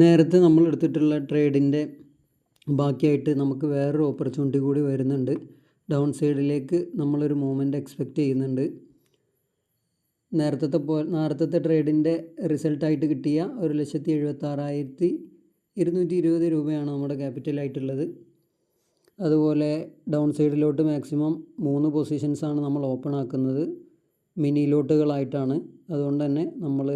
നേരത്തെ നമ്മൾ എടുത്തിട്ടുള്ള ട്രേഡിന്റെ ബാക്കിയായിട്ട് നമുക്ക് വേറൊരു ഓപ്പർച്യൂണിറ്റി കൂടി വരുന്നുണ്ട്. ഡൗൺ സൈഡിലേക്ക് നമ്മളൊരു മൂവ്മെന്റ് എക്സ്പെക്റ്റ് ചെയ്യുന്നുണ്ട്. നേരത്തെ പോ നേരത്തെ ട്രേഡിന്റെ റിസൾട്ടായിട്ട് കിട്ടിയ ഒരു ലക്ഷത്തി എഴുപത്താറായിരത്തി ഇരുന്നൂറ്റി ഇരുപത് രൂപയാണ് നമ്മുടെ ക്യാപിറ്റലായിട്ടുള്ളത് അതുപോലെ ഡൗൺ സൈഡിലോട്ട് മാക്സിമം മൂന്ന് പൊസിഷൻസാണ് നമ്മൾ ഓപ്പൺ ആക്കുന്നത്. മിനി ലോട്ടുകളായിട്ടാണ്. അതുകൊണ്ട് തന്നെ നമ്മൾ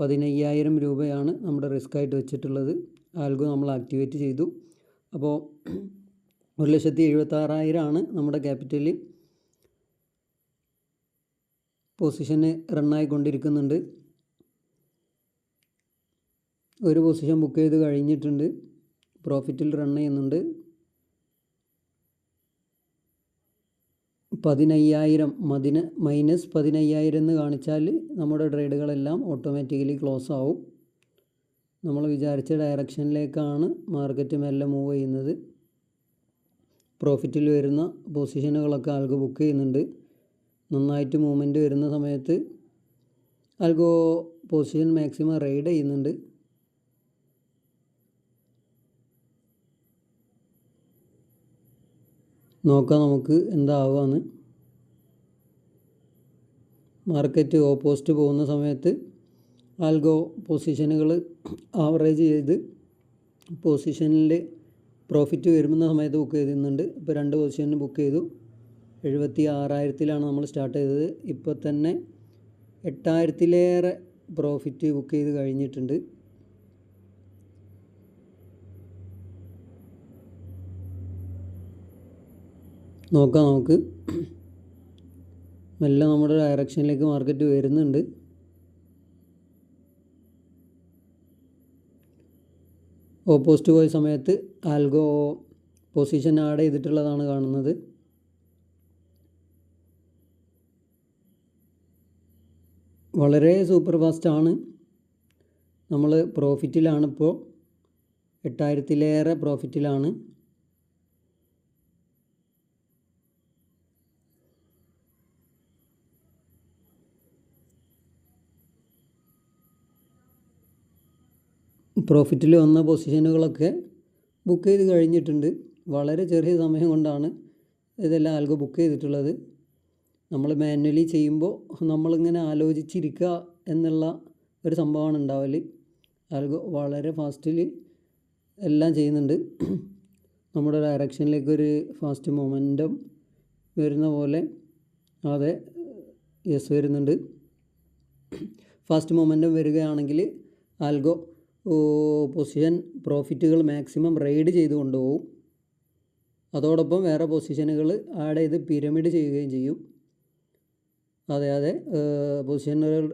പതിനയ്യായിരം രൂപയാണ് നമ്മുടെ റിസ്ക് ആയിട്ട് വെച്ചിട്ടുള്ളത്. ആൽഗോ നമ്മൾ ആക്ടിവേറ്റ് ചെയ്തു. അപ്പോൾ ഒരു ലക്ഷത്തി എഴുപത്താറായിരമാണ് നമ്മുടെ ക്യാപിറ്റൽ പൊസിഷന് റണ്ണായിക്കൊണ്ടിരിക്കുന്നുണ്ട്. ഒരു പൊസിഷൻ ബുക്ക് ചെയ്ത് കഴിഞ്ഞിട്ടുണ്ട്. പ്രോഫിറ്റിൽ റൺ ചെയ്യുന്നുണ്ട്. പതിനയ്യായിരം മതിന് മൈനസ് പതിനയ്യായിരം എന്ന് കാണിച്ചാൽ നമ്മുടെ ട്രേഡുകളെല്ലാം ഓട്ടോമാറ്റിക്കലി ക്ലോസ് ആവും. നമ്മൾ വിചാരിച്ച ഡയറക്ഷനിലേക്കാണ് മാർക്കറ്റ് മെല്ലെ മൂവ് ചെയ്യുന്നത്. പ്രോഫിറ്റിൽ വരുന്ന പൊസിഷനുകളൊക്കെ ആൾക്ക് ബുക്ക് ചെയ്യുന്നുണ്ട്. നന്നായിട്ട് മൂവ്മെന്റ് വരുന്ന സമയത്ത് ആൾക്കോ പൊസിഷൻ മാക്സിമം റൈഡ് ചെയ്യുന്നുണ്ട്. നോക്കാം നമുക്ക് എന്താവാന്ന്. മാർക്കറ്റ് ഓപ്പോസിറ്റ് പോകുന്ന സമയത്ത് ആൽഗോ പൊസിഷനുകൾ ആവറേജ് ചെയ്ത് പൊസിഷനിൽ പ്രോഫിറ്റ് വരുന്ന സമയത്ത് ബുക്ക് ചെയ്തിരുന്നുണ്ട് ഇപ്പോൾ രണ്ട് പൊസിഷനിൽ ബുക്ക് ചെയ്തു. എഴുപത്തി ആറായിരത്തിലാണ് നമ്മൾ സ്റ്റാർട്ട് ചെയ്തത്. ഇപ്പോൾ തന്നെ എട്ടായിരത്തിലേറെ പ്രോഫിറ്റ് ബുക്ക് ചെയ്ത് കഴിഞ്ഞിട്ടുണ്ട്. നോക്കാം നമുക്ക്. മെല്ലെ നമ്മുടെ ഡയറക്ഷനിലേക്ക് മാർക്കറ്റ് വരുന്നുണ്ട്. ഓപ്പോസിറ്റ് പോയ സമയത്ത് ആൽഗോ പൊസിഷൻ ആഡ് ചെയ്തിട്ടുള്ളതാണ് കാണുന്നത്. വളരെ സൂപ്പർ ഫാസ്റ്റാണ് നമ്മൾ പ്രോഫിറ്റിലാണിപ്പോൾ എട്ടായിരത്തിലേറെ പ്രോഫിറ്റിലാണ് പ്രോഫിറ്റിൽ വന്ന പൊസിഷനുകളൊക്കെ ബുക്ക് ചെയ്ത് കഴിഞ്ഞിട്ടുണ്ട്. വളരെ ചെറിയ സമയം കൊണ്ടാണ് ഇതെല്ലാം ആൽഗോ ബുക്ക് ചെയ്തിട്ടുള്ളത്. നമ്മൾ മാനുവലി ചെയ്യുമ്പോൾ നമ്മളിങ്ങനെ ആലോചിച്ചിരിക്കുക എന്നുള്ള ഒരു സംഭവമാണ് ഉണ്ടാവൽ ആൽഗോ വളരെ ഫാസ്റ്റിൽ എല്ലാം ചെയ്യുന്നുണ്ട്. നമ്മുടെ ഡയറക്ഷനിലേക്ക് ഒരു ഫാസ്റ്റ് മൊമെന്റം വരുന്ന പോലെ അതെ യെസ് വരുന്നുണ്ട്. ഫാസ്റ്റ് മൊമെന്റം വരികയാണെങ്കിൽ ആൽഗോ പൊസിഷൻ പ്രോഫിറ്റുകൾ മാക്സിമം റൈഡ് ചെയ്ത് കൊണ്ടുപോകും. അതോടൊപ്പം വേറെ പൊസിഷനുകൾ ആഡ് ചെയ്ത് പിരമിഡ് ചെയ്യുകയും ചെയ്യും. അതെ അതെ പൊസിഷനുകൾ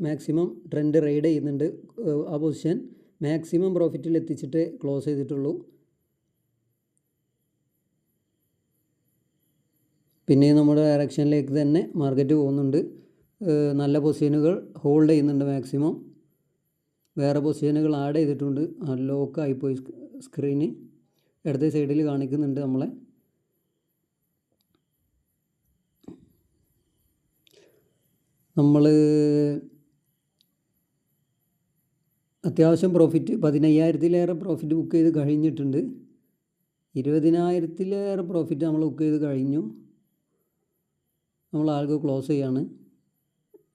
മാക്സിമം ട്രെൻഡ് റൈഡ് ചെയ്യുന്നുണ്ട്. ആ പൊസിഷൻ മാക്സിമം പ്രോഫിറ്റിൽ എത്തിച്ചിട്ട് ക്ലോസ് ചെയ്തിട്ടുള്ളൂ. പിന്നെ നമ്മുടെ ഡയറക്ഷനിലേക്ക് തന്നെ മാർക്കറ്റ് പോകുന്നുണ്ട്. നല്ല പൊസിഷനുകൾ ഹോൾഡ് ചെയ്യുന്നുണ്ട് മാക്സിമം വേറെ പൊസിഷനുകൾ ആഡ് ചെയ്തിട്ടുണ്ട്. ലോക്കായിപ്പോയി സ്ക്രീന്. ഇടത്തെ സൈഡിൽ കാണിക്കുന്നുണ്ട് നമ്മളെ. നമ്മൾ അത്യാവശ്യം പ്രോഫിറ്റ് പതിനയ്യായിരത്തിലേറെ പ്രോഫിറ്റ് ബുക്ക് ചെയ്ത് കഴിഞ്ഞിട്ടുണ്ട്. ഇരുപതിനായിരത്തിലേറെ പ്രോഫിറ്റ് നമ്മൾ ബുക്ക് ചെയ്ത് കഴിഞ്ഞു. നമ്മൾ ആൽഗോ ക്ലോസ് ചെയ്യാണ്.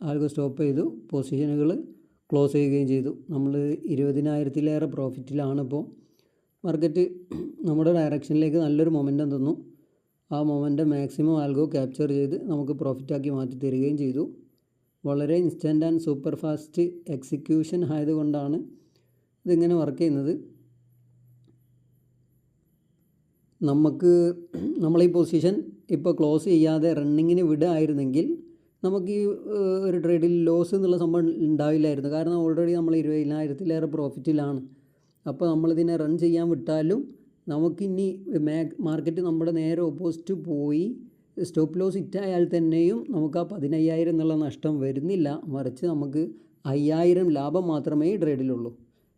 ആൽഗോ സ്റ്റോപ്പ് ചെയ്തു. പൊസിഷനുകൾ ക്ലോസ് ചെയ്യുകയും ചെയ്തു. നമ്മൾ ഇരുപതിനായിരത്തിലേറെ പ്രോഫിറ്റിലാണ് ഇപ്പോൾ മാർക്കറ്റ് നമ്മുടെ ഡയറക്ഷനിലേക്ക് നല്ലൊരു മൊമെന്റം തന്നു. ആ മൊമെന്റം മാക്സിമം ആൽഗോ ക്യാപ്ചർ ചെയ്ത് നമുക്ക് പ്രോഫിറ്റാക്കി മാറ്റി തരികയും ചെയ്തു. വളരെ instant and super fast execution ആയതുകൊണ്ടാണ് ഇതിങ്ങനെ വർക്ക് ചെയ്യുന്നത്. നമുക്ക് നമ്മളീ പൊസിഷൻ ഇപ്പോൾ ക്ലോസ് ചെയ്യാതെ റണ്ണിങ്ങിന് വിടുകയായിരുന്നെങ്കിൽ നമുക്ക് ഈ ഒരു ട്രേഡിൽ ലോസ് എന്നുള്ള സംഭവം ഉണ്ടാവില്ലായിരുന്നു. കാരണം ഓൾറെഡി നമ്മൾ ഇരുപതിനായിരത്തിലേറെ പ്രോഫിറ്റിലാണ് അപ്പോൾ നമ്മളിതിനെ റൺ ചെയ്യാൻ വിട്ടാലും നമുക്കിനി മേ മാർക്കറ്റ് നമ്മുടെ നേരെ ഓപ്പോസിറ്റ് പോയി സ്റ്റോപ്പ് ലോസ് ഹിറ്റായാൽ തന്നെയും നമുക്ക് ആ പതിനയ്യായിരം എന്നുള്ള നഷ്ടം വരുന്നില്ല. മറിച്ച് നമുക്ക് അയ്യായിരം ലാഭം മാത്രമേ ട്രേഡിലുള്ളൂ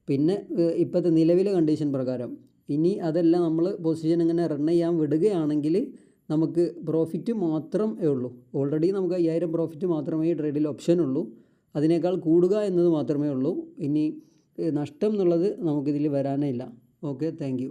പിന്നെ ഇപ്പോഴത്തെ നിലവിലെ കണ്ടീഷൻ പ്രകാരം. ഇനി അതെല്ലാം നമ്മൾ പൊസിഷൻ ഇങ്ങനെ റൺ ചെയ്യാൻ വിടുകയാണെങ്കിൽ നമുക്ക് പ്രോഫിറ്റ് മാത്രമേ ഉള്ളൂ. ഓൾറെഡി നമുക്ക് അയ്യായിരം പ്രോഫിറ്റ് മാത്രമേ ട്രേഡിൽ ഓപ്ഷൻ ഉള്ളൂ. അതിനേക്കാൾ കൂടുക എന്നത് മാത്രമേ ഉള്ളൂ. ഇനി നഷ്ടം എന്നുള്ളത് നമുക്കിതിൽ വരാനേ ഇല്ല. Okay thank